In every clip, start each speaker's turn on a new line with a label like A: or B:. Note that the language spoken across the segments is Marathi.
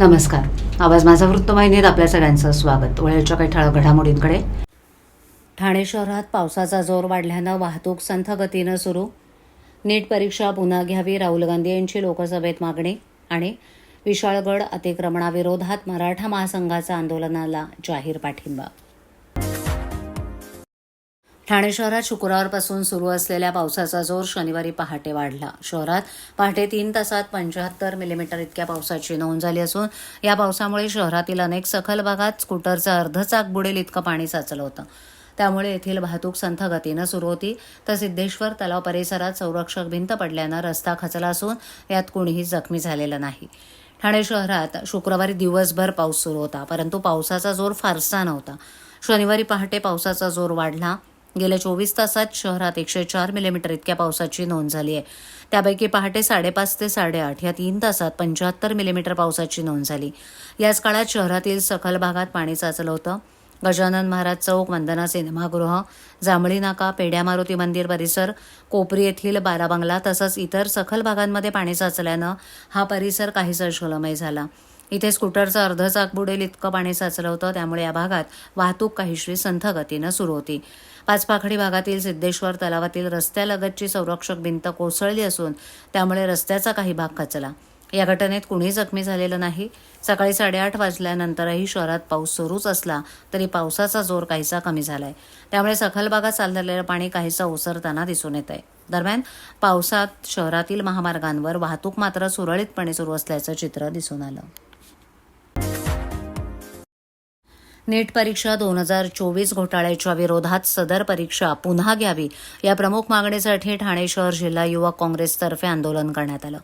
A: नमस्कार. आवाज माझा वृत्तवाहिनीत आपल्या सगळ्यांचं स्वागत. वेळेच्या काही ठळक घडामोडींकडे. ठाणे शहरात पावसाचा जोर वाढल्यानं वाहतूक संथ गतीनं सुरू. नीट परीक्षा पुन्हा घ्यावी राहुल गांधी यांची लोकसभेत मागणी आणि विशाळगड अतिक्रमणाविरोधात मराठा महासंघाचा आंदोलनाला जाहीर पाठिंबा ठाणे शहरात शुक्रवारपासून सुरू असलेल्या पावसाचा जोर शनिवारी पहाटे वाढला. शहरात पहाटे तीन तासात पंच्याहत्तर मिलीमीटर इतक्या पावसाची नोंद झाली असून या पावसामुळे शहरातील अनेक सखल भागात स्कूटरचं अर्ध चाक बुडेल इतकं पाणी साचलं होतं. त्यामुळे येथील वाहतूक संथ गतीनं सुरू होती. तर सिद्धेश्वर तलाव परिसरात संरक्षक भिंत पडल्यानं रस्ता खचला असून यात कोणीही जखमी झालेलं नाही. ठाणे शहरात शुक्रवारी दिवसभर पाऊस सुरू होता परंतु पावसाचा जोर फारसा नव्हता. शनिवारी पहाटे पावसाचा जोर वाढला. गेल्या चोवीस तासात शहरात एकशे चार मिलीमीटर इतक्या पावसाची नोंद झाली आहे. त्यापैकी पहाटे साडेपाच ते साडेआठ या तीन तासात पंच्याहत्तर मिलीमीटर पावसाची नोंद झाली. याच काळात शहरातील सखल भागात पाणी साचलं होतं. गजानन महाराज चौक वंदना सिनेमागृह जांभळी नाका पेड्या मारुती मंदिर परिसर कोपरी येथील बाराबंगला तसंच इतर सखल भागांमध्ये पाणी साचल्यानं हा परिसर काहीसा जलमय झाला. इथे स्कूटरचं अर्ध चाक बुडेल इतकं पाणी साचलं होतं. त्यामुळे या भागात वाहतूक काहीशी संथ गतीनं सुरू होती. पाचपाखडी भागातील सिद्धेश्वर तलावातील रस्त्यालगतची संरक्षक भिंत कोसळली असून त्यामुळे रस्त्याचा काही भाग खचला. या घटनेत कुणी जखमी झालेलं नाही. सकाळी साडेआठ वाजल्यानंतरही शहरात पाऊस सुरूच असला तरी पावसाचा जोर काहीसा कमी झालाय. त्यामुळे सखल भागात चाललेलं पाणी काहीसा ओसरताना दिसून येत आहे दरम्यान पावसात शहरातील महामार्गांवर वाहतूक मात्र सुरळीतपणे सुरू असल्याचं चित्र दिसून आलं. नीट परीक्षा दोन हजार चोवीस घोटाळ्याच्या विरोधात सदर परीक्षा पुन्हा घ्यावी या प्रमुख मागणीसाठी ठाणे शहर जिल्हा युवक काँग्रेसतर्फे आंदोलन करण्यात आलं.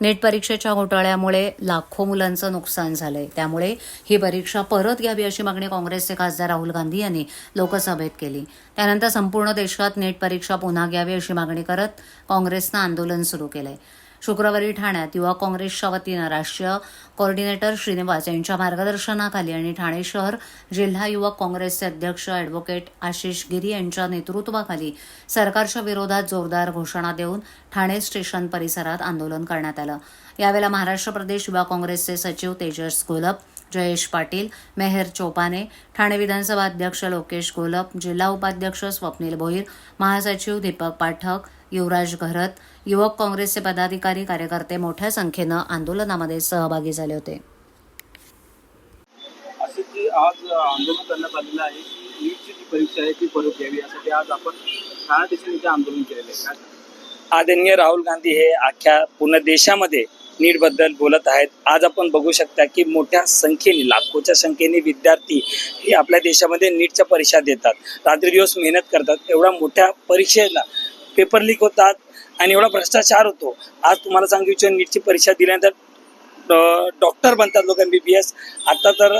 A: नीट परीक्षेच्या घोटाळ्यामुळे लाखो मुलांचं नुकसान झालंय. त्यामुळे ही परीक्षा परत घ्यावी अशी मागणी काँग्रेसचे खासदार राहुल गांधी यांनी लोकसभेत केली. त्यानंतर संपूर्ण देशात नीट परीक्षा पुन्हा घ्यावी अशी मागणी करत काँग्रेसनं आंदोलन सुरू केलंय. शुक्रवारी ठाण्यात युवा काँग्रेसच्या वतीनं राष्ट्रीय कोऑर्डिनेटर श्रीनिवास यांच्या मार्गदर्शनाखाली आणि ठाणे शहर जिल्हा युवक काँग्रेसचे अध्यक्ष अॅडव्होकेट आशिष गिरी यांच्या नेतृत्वाखाली सरकारच्या विरोधात जोरदार घोषणा देऊन ठाणे स्टेशन परिसरात आंदोलन करण्यात आलं. यावेळेला महाराष्ट्र प्रदेश युवा काँग्रेसचे सचिव तेजस गोलप जयेश पाटील मेहर चोपाने ठाणे विधानसभा अध्यक्ष लोकेश गोलप जिल्हा उपाध्यक्ष स्वप्नील भोईर महासचिव दीपक पाठक युवराज घरत युवक काँग्रेसचे पदाधिकारी कार्यकर्ते मोठ्या संख्येनं आंदोलनामध्ये सहभागी झाले होते.
B: असं की आज आंदोलन करण्यात आलेलं आहे. की नीटची जी परीक्षा आहे ती परत घ्यावी. यासाठी आज आपण ठाणा देशाने इथे आंदोलन केलेलं आहे. काय?
C: आदरणीय राहुल गांधी हे अख्ख्या पूर्ण देशामध्ये नीटबद्दल बोलत आहेत. आज आपण बघू शकता की मोठ्या संख्येने लाखोच्या संख्येने विद्यार्थी हे आपल्या देशामध्ये नीटच्या परीक्षा देतात. रात्री दिवस मेहनत करतात. एवढ्या मोठ्या परीक्षेला पेपर लीक होतात आणि एवढा भ्रष्टाचार होतो. आज तुम्हाला सांगू इच्छितो नीटची परीक्षा दिल्यानंतर डॉक्टर बनतात लोक एम बी बी एस आता तर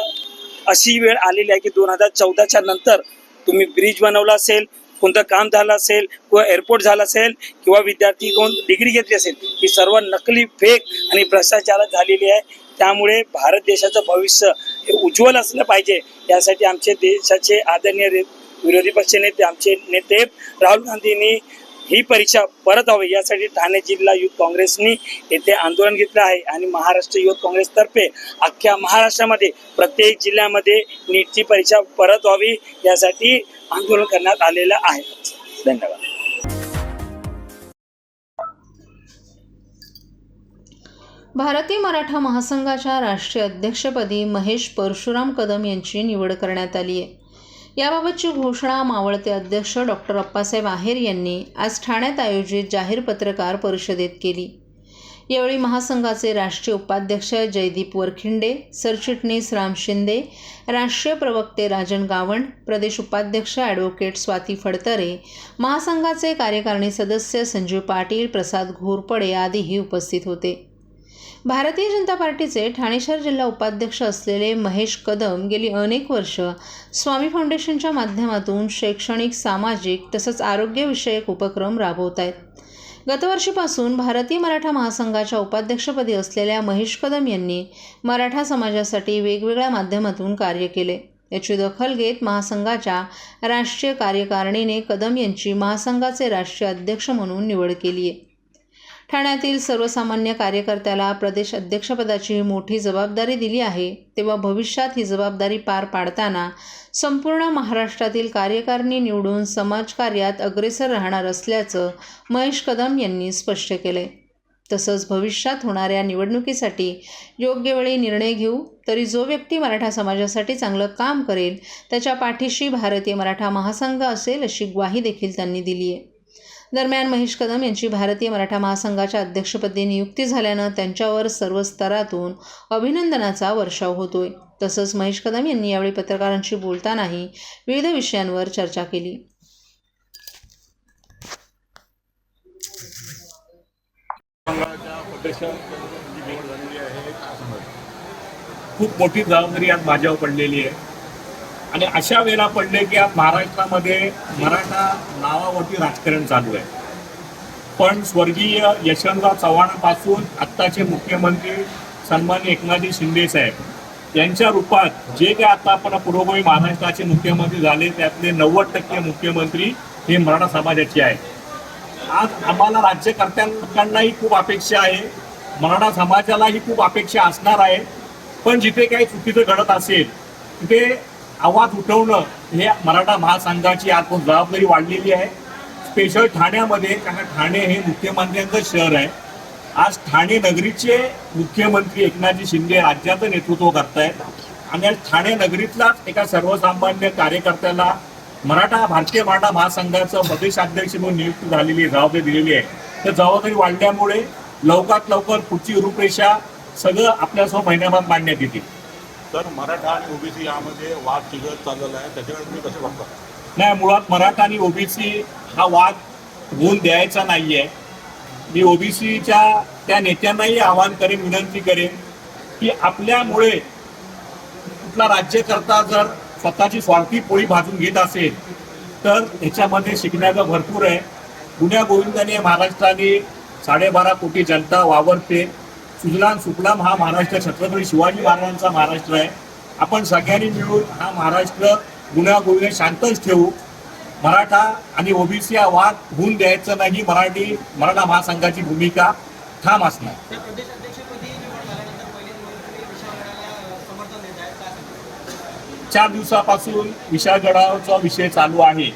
C: अशी वेळ आलेली आहे की दोन हजार चौदाच्या नंतर तुम्ही ब्रिज बनवला असेल कोणतं काम झालं असेल किंवा एअरपोर्ट झालं असेल किंवा विद्यार्थी कोण डिग्री घेतली असेल ही सर्व नकली फेक आणि भ्रष्टाचारात झालेली आहे. त्यामुळे भारत देशाचं भविष्य हे उज्ज्वल असलं पाहिजे. यासाठी आमचे देशाचे आदरणीय विरोधी पक्ष नेते आमचे नेते राहुल गांधींनी ही परीक्षा परत हवी. यासाठी ठाणे जिल्हा युथ काँग्रेसनी येथे आंदोलन घेतलं आहे आणि महाराष्ट्र युथ काँग्रेसतर्फे अख्ख्या महाराष्ट्रामध्ये प्रत्येक जिल्ह्यामध्ये नीटची परीक्षा परत व्हावी यासाठी आंदोलन करण्यात आलेलं आहे. धन्यवाद.
D: भारतीय मराठा महासंघाच्या राष्ट्रीय अध्यक्षपदी महेश परशुराम कदम यांची निवड करण्यात आली आहे. याबाबतची घोषणा मावळते अध्यक्ष डॉक्टर अप्पासाहेब आहेर यांनी आज ठाण्यात आयोजित जाहीर पत्रकार परिषदेत केली. यावेळी महासंघाचे राष्ट्रीय उपाध्यक्ष जयदीप वरखिंडे सरचिटणीस राम शिंदे राष्ट्रीय प्रवक्ते राजन गावंड प्रदेश उपाध्यक्ष ॲडव्होकेट स्वाती फडतरे महासंघाचे कार्यकारिणी सदस्य संजीव पाटील प्रसाद घोरपडे आदीही उपस्थित होते. भारतीय जनता पार्टीचे ठाणे शहर जिल्हा उपाध्यक्ष असलेले महेश कदम गेली अनेक वर्ष स्वामी फाउंडेशनच्या माध्यमातून शैक्षणिक सामाजिक तसंच आरोग्यविषयक उपक्रम राबवत आहेत. गतवर्षीपासून भारतीय मराठा महासंघाच्या उपाध्यक्षपदी असलेल्या महेश कदम यांनी मराठा समाजासाठी वेगवेगळ्या माध्यमातून कार्य केले. याची दखल घेत महासंघाच्या राष्ट्रीय कार्यकारिणीने कदम यांची महासंघाचे राष्ट्रीय अध्यक्ष म्हणून निवड केली आहे ठाण्यातील सर्वसामान्य कार्यकर्त्याला प्रदेश अध्यक्षपदाची मोठी जबाबदारी दिली आहे. तेव्हा भविष्यात ही जबाबदारी पार पाडताना संपूर्ण महाराष्ट्रातील कार्यकारिणी निवडून समाजकार्यात अग्रेसर राहणार असल्याचं महेश कदम यांनी स्पष्ट केले. तसंच भविष्यात होणाऱ्या निवडणुकीसाठी योग्य वेळी निर्णय घेऊ तरी जो व्यक्ती मराठा समाजासाठी चांगलं काम करेल त्याच्या पाठीशी भारतीय मराठा महासंघ असेल अशी ग्वाही देखील त्यांनी दिली आहे दरम्यान महेश कदम यांची भारतीय मराठा महासंघाच्या अध्यक्षपदी नियुक्ती झाल्यानं त्यांच्यावर सर्व स्तरातून अभिनंदनाचा वर्षाव होतोय. तसंच महेश कदम यांनी यावेळी पत्रकारांशी बोलतानाही विविध विषयांवर चर्चा केली.
E: खूप मोठी जबाबदारी आज माझ्यावर पडलेली आहे. आणि अशा वेळेला पडले की आज महाराष्ट्रामध्ये मराठा नावावरती राजकारण चालू आहे. पण स्वर्गीय यशवंतराव चव्हाणापासून आत्ताचे मुख्यमंत्री सन्मान्य एकनाथजी शिंदे साहेब यांच्या रूपात जे काय आता आपण पूर्वभावी महाराष्ट्राचे मुख्यमंत्री झाले त्यातले नव्वद टक्के मुख्यमंत्री हे मराठा समाजाचे आहेत. आज आम्हाला राज्यकर्त्यांकडनंही खूप अपेक्षा आहे. मराठा समाजालाही खूप अपेक्षा असणार आहे. पण जिथे काही चुकीचं घडत असेल तिथे आवाज उठवणं हे मराठा महासंघाची आज जबाबदारी वाढलेली आहे. स्पेशल ठाण्यामध्ये कारण ठाणे हे मुख्यमंत्र्यांचं शहर आहे. आज ठाणे नगरीचे मुख्यमंत्री एकनाथजी शिंदे राज्याचं नेतृत्व करतायत. आणि आज ठाणे नगरीतलाच एका सर्वसामान्य कार्यकर्त्याला मराठा भारतीय मराठा महासंघाचं प्रदेशाध्यक्ष म्हणून नियुक्त झालेली आहे जबाबदारी दिलेली आहे. तर जबाबदारी वाढल्यामुळे लवकरात लवकर पुढची रूपरेषा सगळं आपल्यासमोर महिन्याभरात मांडण्यात येतील.
F: तर मराठा आणि ओबीसी यामध्ये वाद चिघळत चाललेला आहे. त्याच्याकडे तुम्ही कसे बघता?
E: नाही मुळात मराठा आणि ओबीसी हा वाद होऊन द्यायचा नाही आहे मी ओबीसीच्या त्या नेत्यांनाही आवाहन करेन विनंती करेन की आपल्यामुळे कुठला राज्यकर्ता जर स्वतःची स्वार्थी पोळी भाजून घेत असेल तर ह्याच्यामध्ये शिकण्याचं भरपूर आहे. गुन्ह्या गोविंदाने महाराष्ट्राने साडेबारा कोटी जनता वावरते. सुजलाम सुफलाम हा महाराष्ट्र छत्रपती शिवाजी महाराजांचा महाराष्ट्र आहे. आपण सगळ्यांनी मिळून हा महाराष्ट्र गुण्यागुण्य शांतच ठेवू. मराठा आणि ओबीसी हा वाद होऊन द्यायचं नाही मराठी मराठा महासंघाची भूमिका ठाम असणार. चार दिवसापासून विशाळगडाचा विषय चालू आहे.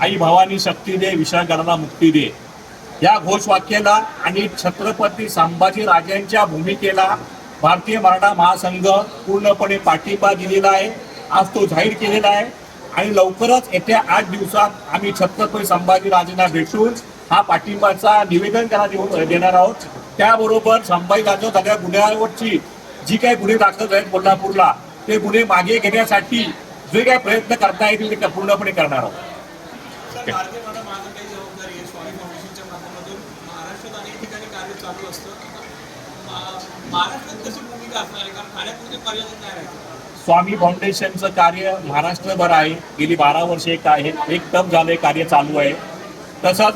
E: आई भावानी शक्ती दे विशाळगडाला मुक्ती दे. या घोषवाक्याला आणि छत्रपती संभाजी राजांच्या भूमिकेला भारतीय मराठा महासंघ पूर्णपणे पाठिंबा दिलेला आहे. आज तो जाहीर केलेला आहे. आणि लवकरच येत्या आठ दिवसात आम्ही छत्रपती संभाजी राजांना भेटून हा पाठिंबाचा निवेदन त्यांना देऊन देणार आहोत. त्याबरोबर संभाजी राजा सगळ्या गुन्ह्यावरची जी काही गुन्हे दाखल आहेत कोल्हापूरला ते गुन्हे मागे घेण्यासाठी जे काही प्रयत्न करता येतील ते पूर्णपणे करणार आहोत
B: सर भारतीय मराठा महासंघाची जबाबदारी आहे स्वामी फाउंडेशनच्या माध्यमातून महाराष्ट्रात अनेक ठिकाणी कार्य चालू असतं मा- महाराष्ट्रात कशी भूमिका असणार आहे कारण ठाण्यापुरते मर्यादित नाही राहायचं
E: स्वामी फाउंडेशनचं कार्य महाराष्ट्रभर आहे. गेली बारा वर्षे एक आहे. एक टप झालंय कार्य चालू आहे. तसंच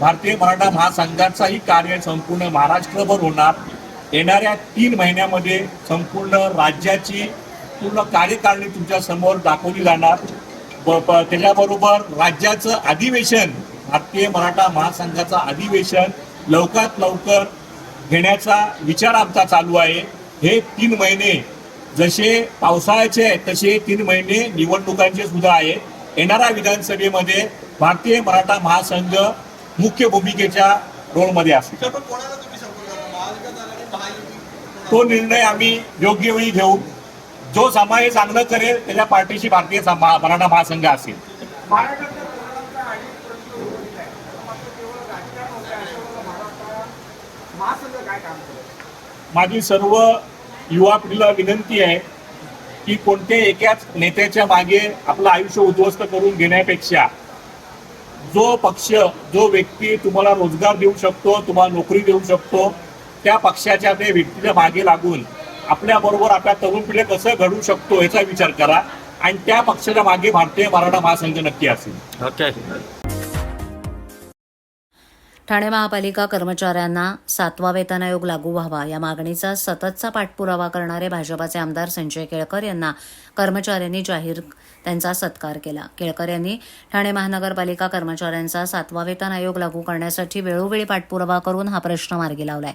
E: भारतीय मराठा महासंघाचाही कार्य संपूर्ण महाराष्ट्रभर होणार. येणाऱ्या तीन महिन्यामध्ये संपूर्ण राज्याची पूर्ण कार्यकारिणी तुमच्यासमोर दाखवली जाणार. त्याच्याबरोबर राज्याचं अधिवेशन भारतीय मराठा महासंघाचं अधिवेशन लवकरात लवकर घेण्याचा विचार आमचा चालू आहे. हे तीन महिने जसे पावसाळ्याचे आहेत तसे तीन महिने निवडणुकांचे सुद्धा आहेत. येणाऱ्या विधानसभेमध्ये भारतीय मराठा महासंघ मुख्य भूमिकेच्या रोलमध्ये असेल तो निर्णय आम्ही योग्य वेळी घेऊ. जो समाज चांगलं करेल त्याच्या पार्टीशी भारतीय मराठा महासंघ असेल. माझी सर्व युवा पिढीला विनंती आहे की कोणत्या एकाच नेत्याच्या मागे आपलं आयुष्य उद्ध्वस्त करून घेण्यापेक्षा जो पक्ष जो व्यक्ती तुम्हाला रोजगार देऊ शकतो तुम्हाला नोकरी देऊ शकतो त्या पक्षाच्या त्या व्यक्तीच्या मागे लागून आपल्याबरोबर आपल्या तरुण पिढी कसं घडू शकतो याचा विचार करा. आणि त्या पक्षाच्या मागे भारतीय मराठा महासंघ नक्की असेल.
A: ठाणे महापालिका कर्मचाऱ्यांना सातवा वेतन आयोग लागू व्हावा या मागणीचा सततचा पाठपुरावा करणारे भाजपाचे आमदार संजय केळकर यांना कर्मचाऱ्यांनी जाहीर त्यांचा सत्कार केला. केळकर यांनी ठाणे महानगरपालिका कर्मचाऱ्यांचा सातवा वेतन आयोग लागू करण्यासाठी वेळोवेळी पाठपुरावा करून हा प्रश्न मार्गी लावलाय.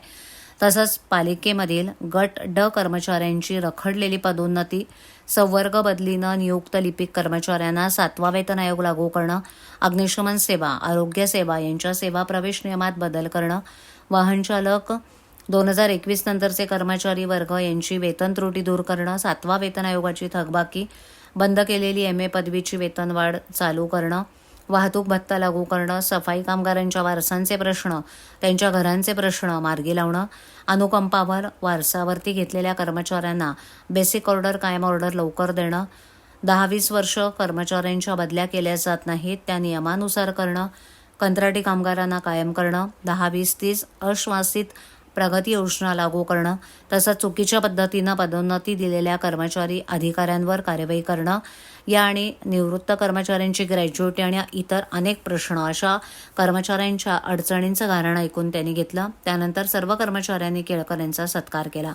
A: तसंच पालिकेमधील गट ड कर्मचाऱ्यांची रखडलेली पदोन्नती संवर्ग बदलीनं नियुक्त लिपिक कर्मचाऱ्यांना सातवा वेतन आयोग लागू करणं अग्निशमन सेवा आरोग्य सेवा यांच्या सेवा प्रवेश नियमात बदल करणं वाहनचालक दोन हजार एकवीस नंतरचे कर्मचारी वर्ग यांची वेतन त्रुटी दूर करणं सातवा वेतन आयोगाची थकबाकी बंद केलेली एम ए पदवीची वेतनवाढ चालू करणं वाहतूक भत्ता लागू करणं सफाई कामगारांच्या वारसांचे प्रश्न त्यांच्या घरांचे प्रश्न मार्गी लावणं अनुकंपावर वारसावरती घेतलेल्या कर्मचाऱ्यांना बेसिक ऑर्डर कायम ऑर्डर लवकर देणं दहा वीस वर्ष कर्मचाऱ्यांच्या बदल्या केल्या जात नाहीत त्या नियमानुसार करणं कंत्राटी कामगारांना कायम करणं दहा वीस तीस अश्वासित प्रगती योजना लागू करणं तसंच चुकीच्या पद्धतीनं पदोन्नती दिलेल्या कर्मचारी अधिकाऱ्यांवर कार्यवाही करणं या आणि निवृत्त कर्मचाऱ्यांची ग्रॅज्युएटी आणि इतर अनेक प्रश्न अशा कर्मचाऱ्यांच्या अडचणींचं कारण ऐकून त्यांनी घेतलं. त्यानंतर सर्व कर्मचाऱ्यांनी केळकर यांचा सत्कार केला.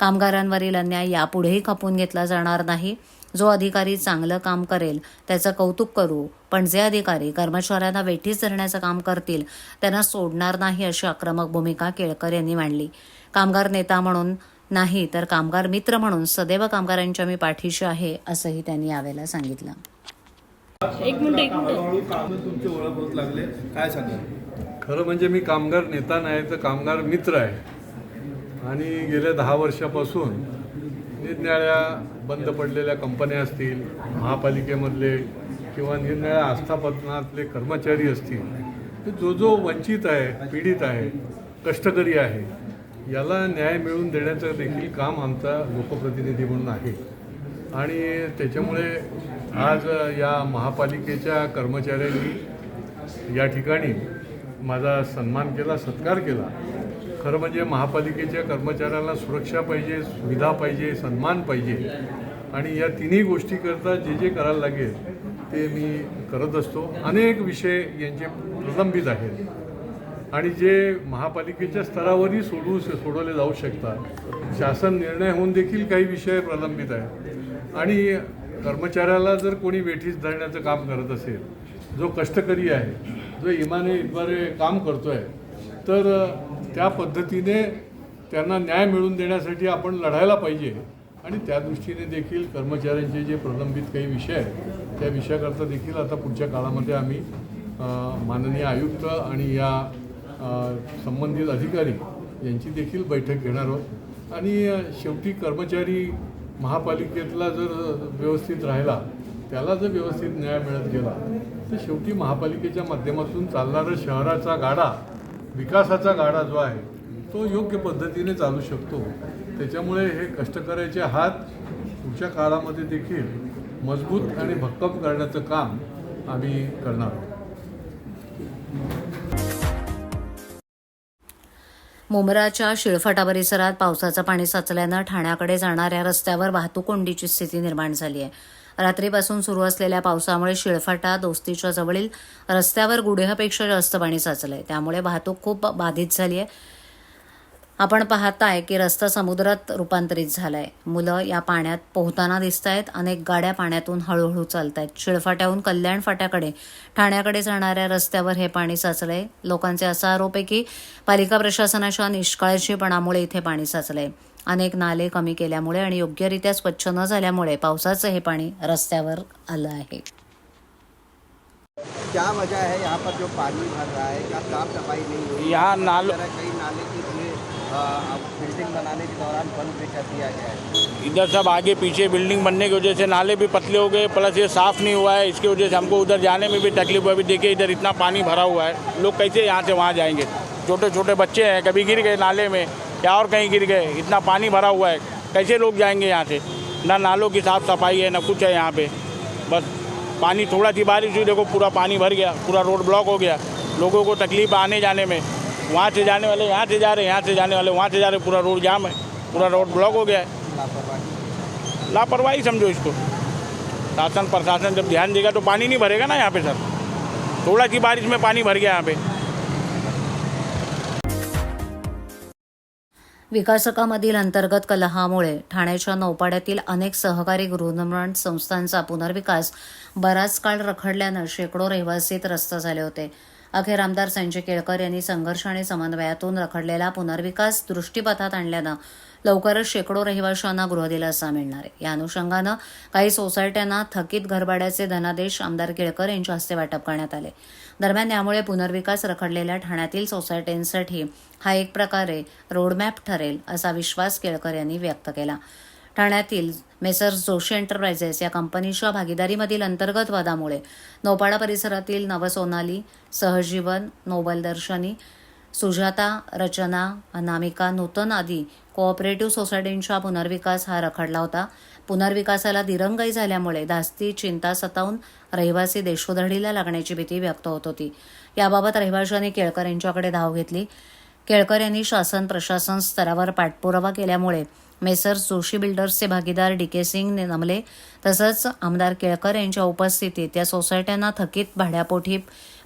A: कामगारांवरील अन्याय यापुढेही खपून घेतला जाणार नाही. जो अधिकारी चांगलं काम करेल त्याचं कौतुक करू. पण जे अधिकारी कर्मचाऱ्यांना वेठीस धरण्याचं काम करतील त्यांना सोडणार नाही अशी आक्रमक भूमिका केळकर यांनी मांडली. कामगार नेता म्हणून नाही तर कामगार मित्र म्हणून सदैव कामगारांच्या मी पाठीशी आहे असंही त्यांनी यावेळेला सांगितलं.
G: हळूहळू काम तुमची ओळख होत लागले. काय सांगाल?
H: खरं म्हणजे मी कामगार नेता नाही तर कामगार मित्र आहे. आणि गेल्या दहा वर्षापासून निरनिराळ्या बंद पडलेल्या कंपन्या असतील महापालिकेमधले किंवा निरनिराळ्या आस्थापनातले कर्मचारी असतील तर जो जो वंचित आहे पीडित आहे कष्टकरी आहे याला न्याय मिळवून देण्याचं देखील काम आमचा लोकप्रतिनिधी म्हणून आहे. आणि त्याच्यामुळे आज या महापालिकेच्या कर्मचाऱ्यांनी या ठिकाणी माझा सन्मान केला सत्कार केला. खरं म्हणजे महापालिकेच्या कर्मचाऱ्यांना सुरक्षा पाहिजे सुविधा पाहिजे सन्मान पाहिजे. आणि या तिन्ही गोष्टीकरता जे जे करायला लागेल ते मी करत असतो. अनेक विषय यांचे प्रलंबित आहेत. आणि जे महापालिकेच्या स्तरावरही सोडवू सोडवले जाऊ शकतात. शासन निर्णय होऊन देखील काही विषय प्रलंबित आहेत. आणि कर्मचाऱ्याला जर कोणी वेठीस धरण्याचं काम करत असेल जो कष्टकरी आहे जो इमाने इतबारे काम करतो आहे तर त्या पद्धतीने त्यांना न्याय मिळवून देण्यासाठी आपण लढायला पाहिजे. आणि त्या दृष्टीने देखील कर्मचाऱ्यांचे जे प्रलंबित काही विषय आहेत त्या विषयाकरता देखील आता पुढच्या काळामध्ये आम्ही माननीय आयुक्त आणि या संबंधित अधिकारी यांची देखील बैठक घेणार आहोत. आणि शेवटी कर्मचारी महापालिकेतला जर व्यवस्थित राहिला त्याला जर व्यवस्थित न्याय मिळत गेला तर शेवटी महापालिकेच्या माध्यमातून चालणारा शहराचा गाडा विकासाचा गाडा जो आहे तो योग्य पद्धतीने चालू शकतो. त्याच्यामुळे हे कष्टकऱ्याचे हात पुढच्या काळामध्ये देखील मजबूत आणि भक्कम करण्याचं काम आम्ही करणार आहोत.
A: मुंबराच्या शिळफाटा परिसरात पावसाचं पाणी साचल्यानं ठाण्याकडे जाणाऱ्या रस्त्यावर वाहतूक कोंडीची स्थिती निर्माण झाली आहे. रात्रीपासून सुरू असलेल्या पावसामुळे शिळफाटा दोस्तीच्या जवळील रस्त्यावर गुढ्यापेक्षा जास्त पाणी साचलं आहे त्यामुळे वाहतूक खूप बाधित झाली आहे आपण पाहताय की रस्ता समुद्रात रूपांतरित झालाय. मुलं या पाण्यात पोहताना दिसत आहेत अनेक गाड्या पाण्यातून हळूहळू चालत आहेत शिळफाट्याहून कल्याण फाट्याकडे ठाण्याकडे जाणाऱ्या रस्त्यावर हे पाणी साचलंय. लोकांचे असा आरोप आहे की पालिका प्रशासनाच्या निष्काळजीपणामुळे इथे पाणी साचलंय. अनेक नाले कमी केल्यामुळे आणि योग्यरित्या स्वच्छ न झाल्यामुळे पावसाचं हे पाणी रस्त्यावर आलं आहे.
I: क्या वजह है यहाँ पर जो पानी भर रहा है? क्या साफ सफाई नहीं हुई
J: यहाँ नालों
I: कई नाले के लिए बिल्डिंग बनाने के दौरान बंद भी कर दिया गया है।
J: इधर सब आगे पीछे बिल्डिंग बनने की वजह से नाले भी पतले हो गए प्लस ये साफ़ नहीं हुआ है इसकी वजह से हमको उधर जाने में भी तकलीफ हुआ अभी देखिए इधर इतना पानी भरा हुआ है। लोग कैसे यहाँ से वहाँ जाएंगे? छोटे छोटे बच्चे हैं कभी गिर गए नाले में। या और कहीं गिर गए? इतना पानी भरा हुआ है। कैसे लोग जाएँगे यहाँ से? ना नालों की साफ़ सफ़ाई है, ना कुछ है यहाँ पे। बस पानी थोड़ा सी बारिश हुई, देखो पूरा पानी भर गया, पूरा रोड ब्लॉक हो गया। लोगों को तकलीफ़ आने जाने में। वहाँ से जाने वाले, यहाँ से जा रहे, यहाँ से जाने वाले, वहाँ से जा रहे, पूरा रोड जाम है, पूरा रोड ब्लॉक हो गया है।
I: लापरवाही
J: समझो इसको। शासन, प्रशासन जब ध्यान देगा तो पानी नहीं भरेगा ना यहाँ पे, सर। थोड़ा सी बारिश में पानी भर गया यहाँ पे।
A: विकासकामधील अंतर्गत कलहामुळे ठाण्याच्या नौपाड्यातील अनेक सहकारी गृहनिर्माण संस्थांचा पुनर्विकास बराच काळ रखडल्यानं शेकडो रहिवासी त्रस्त झाले होते. अखेर आमदार संजय केळकर यांनी संघर्ष आणि समन्वयातून रखडलेला पुनर्विकास दृष्टीपथात आणल्यानं लवकरच शेकडो रहिवाशांना गृहदिलासा मिळणार आहे. या अनुषंगानं काही सोसायट्यांना थकीत घरभाड्याचे धनादेश आमदार केळकर यांच्या हस्ते वाटप करण्यात आले. दरम्यान यामुळे पुनर्विकास रखडलेल्या ठाण्यातील सोसायट्यांसाठी हा एक प्रकारे रोडमॅप ठरेल असा विश्वास केळकर यांनी व्यक्त केला. ठाण्यातील मेसर्स जोशी एंटरप्राइजेस या कंपनीच्या भागीदारीमधील अंतर्गत वादामुळे नौपाडा परिसरातील नवसोनाली सहजीवन नोबल दर्शनी सुजाता रचना अनामिका नूतन आदी कोऑपरेटिव्ह सोसायटींचा पुनर्विकास हा रखडला होता. पुनर्विकासाला दिरंगाई झाल्यामुळे धास्ती चिंता सतावून रहिवासी देशोधडीला लागण्याची भीती व्यक्त होत होती. याबाबत रहिवाशांनी केळकर यांच्याकडे धाव घेतली. केळकर यांनी शासन प्रशासन स्तरावर पाठपुरावा केल्यामुळे मेसर्स जोशी बिल्डर्सचे भागीदार डी के सिंग नमले तसंच आमदार केळकर यांच्या उपस्थितीत या सोसायट्यांना थकीत भाड्यापोटी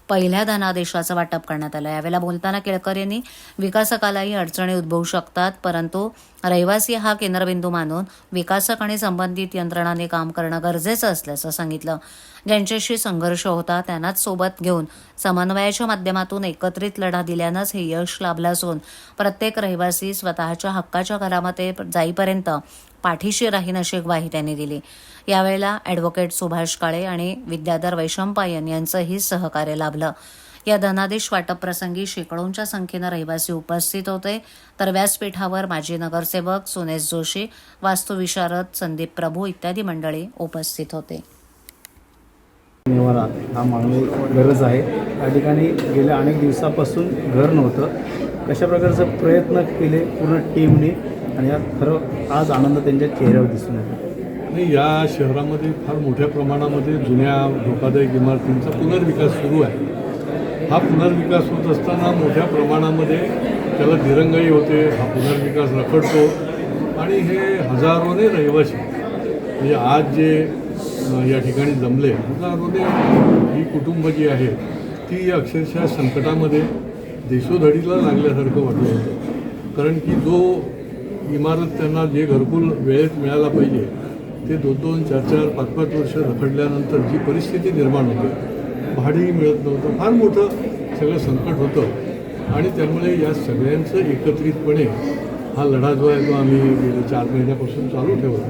A: पहिल्या धनादेशाचं वाटप करण्यात आलं. यावेळेला बोलताना केळकर यांनी विकासकालाही अडचणी उद्भवू शकतात परंतु रहिवासी हा केंद्रबिंदू मानून विकासक आणि संबंधित यंत्रणांनी काम करणं गरजेचं असल्याचं सांगितलं. ज्यांच्याशी संघर्ष होता त्यांनाच सोबत घेऊन समन्वयाच्या माध्यमातून एकत्रित लढा दिल्यानंच हे यश लाभलं असून प्रत्येक रहिवासी स्वतःच्या हक्काच्या घरामध्ये जाईपर्यंत पाठीशी राहीन अशी ग्वाही त्यांनी दिली. यावेळेला ॲडव्होकेट सुभाष काळे आणि विद्याधर वैशंपायन यांचंही सहकार्य लाभलं. या धनादेश वाटप प्रसंगी शेकडोंच्या संख्येनं रहिवासी उपस्थित होते. तर व्यासपीठावर माजी नगरसेवक सुनेश जोशी वास्तुविशारद संदीप प्रभू इत्यादी मंडळी उपस्थित होते.
G: निवारा हा मानवी गरज आहे. या ठिकाणी गेल्या अनेक दिवसापासून घर नव्हतं. कशा प्रकारचं प्रयत्न केले पूर्ण टीमने आणि यात खरं आज आनंद त्यांच्या चेहऱ्यावर दिसून येतो
H: आणि या शहरामध्ये फार मोठ्या प्रमाणामध्ये जुन्या धोकादायक इमारतींचा पुनर्विकास सुरू आहे. हा पुनर्विकास होत असताना मोठ्या प्रमाणामध्ये त्याला दिरंगाई होते हा पुनर्विकास रखडतो. आणि हे हजारोने रहिवासी म्हणजे आज जे या ठिकाणी जमले हजारोने ही कुटुंब जी आहे ती अक्षरशः संकटामध्ये देशोधडीला लागल्यासारखं वाटत होतं. कारण की जो इमारत त्यांना जे घरकुल वेळेत मिळायला पाहिजे ते दोन दोन चार चार पाच पाच वर्ष रखडल्यानंतर जी परिस्थिती निर्माण होते भाडेही मिळत नव्हतं. फार मोठं सगळं संकट होतं. आणि त्यामुळे या सगळ्यांचं एकत्रितपणे हा लढा जो आहे तो आम्ही गेले चार महिन्यापासून चालू ठेवला.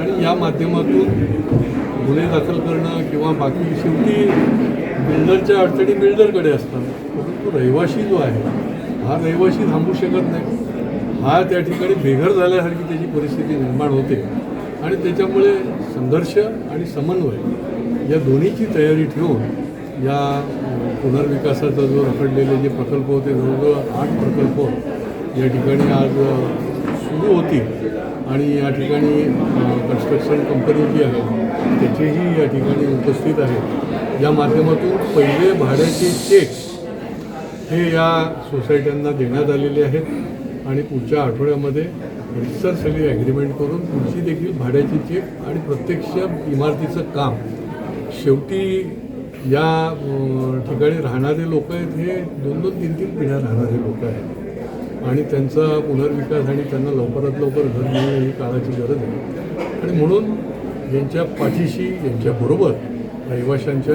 H: आणि या माध्यमातून गुन्हे दाखल करणं किंवा बाकी शेवटी बिल्डरच्या अडचणी बिल्डरकडे असतात. परंतु रहिवाशी जो आहे हा रहिवाशी थांबू शकत नाही. हा त्या ठिकाणी बेघर झाल्यासारखी त्याची परिस्थिती निर्माण होते. आणि त्याच्यामुळे संघर्ष आणि समन्वय या दोन्हीची तयारी ठेवून या पुनर्विकासाचा जो रखडलेले जे प्रकल्प होते जवळजवळ आठ प्रकल्प या ठिकाणी आज सुरू होतील. आणि या ठिकाणी कन्स्ट्रक्शन कंपनी जी आहे त्याचेही या ठिकाणी उपस्थित आहेत. या माध्यमातून पहिले भाड्याचे चेक हे या सोसायट्यांना देण्यात आलेले आहेत. आणि पुढच्या आठवड्यामध्ये रितसर सगळी ॲग्रीमेंट करून पुढची देखील भाड्याची चेक आणि प्रत्यक्ष इमारतीचं काम. शेवटी या ठिकाणी राहणारे लोक आहेत हे दोन दोन तीन तीन पिढ्या राहणारे लोक आहेत. आणि त्यांचा पुनर्विकास आणि त्यांना लवकरात लवकर घर मिळणं ही काळाची गरज आहे. आणि म्हणून यांच्या पाठीशी यांच्याबरोबर रहिवाशांच्या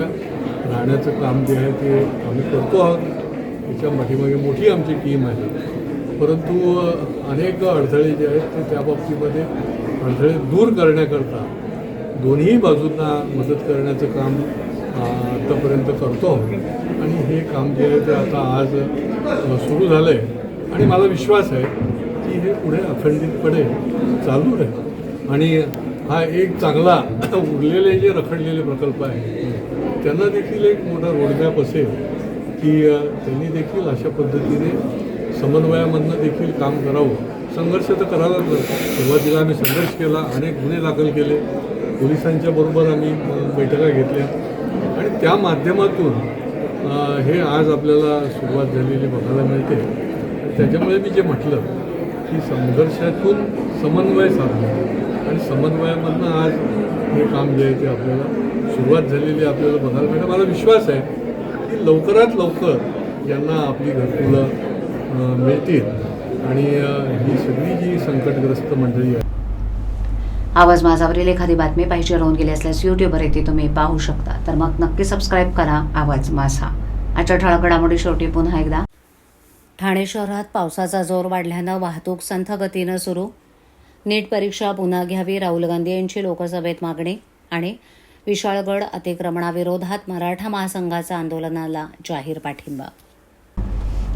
H: राहण्याचं काम जे आहे ते आम्ही करतो आहोत. त्याच्या पाठीमागे मोठी आमची टीम आहे. परंतु अनेक अडथळे जे आहेत ते त्या बाबतीमध्ये अडथळे दूर करण्याकरता दोन्ही बाजूंना मदत करण्याचं काम आत्तापर्यंत आतापर्यंत करतो. आहोत आणि हे काम जे आहे ते आता आज सुरू झालं आहे आणि मला विश्वास आहे की हे पुढे अखंडितपणे चालू राहील. आणि हा एक चांगला उरलेले जे रखडलेले प्रकल्प आहेत त्यांना देखील एक मोठा रोडमॅप असेल की त्यांनी देखील अशा पद्धतीने समन्वयामधनं देखील काम करावं. संघर्ष तर करायलाच लागतो. सुरुवातीला आम्ही संघर्ष केला अनेक गुन्हे दाखल केले. पोलिसांच्या बरोबर आम्ही बैठका घेतल्या. त्या माध्यमातून हे आज आपल्याला सुरुवात झालेली बघायला मिळते. त्याच्यामुळे मी जे म्हटलं की संघर्षातून समन्वय साधणं आणि समन्वयामधनं आज हे काम जे आहे ते आपल्याला सुरुवात झालेली आपल्याला बघायला मिळते. मला विश्वास आहे की लवकरात लवकर यांना आपली घरकुलं मिळतील. आणि ही सगळी जी संकटग्रस्त मंडळी आहे
A: आवाज माझावरील एखादी बातमी पाहिजे राहून गेली असल्यास यूट्यूबवर येते तुम्ही पाहू शकता. तर मग नक्की सबस्क्राईब करा आवाज माझा. आजच्या ठळक घडामोडी शेवटी पुन्हा एकदा. ठाणे शहरात पावसाचा जोर वाढल्यानं वाहतूक संथ गतीनं सुरू. नीट परीक्षा पुन्हा घ्यावी राहुल गांधी यांची लोकसभेत मागणी आणि विशाळगड अतिक्रमणाविरोधात मराठा महासंघाचा आंदोलनाला जाहीर पाठिंबा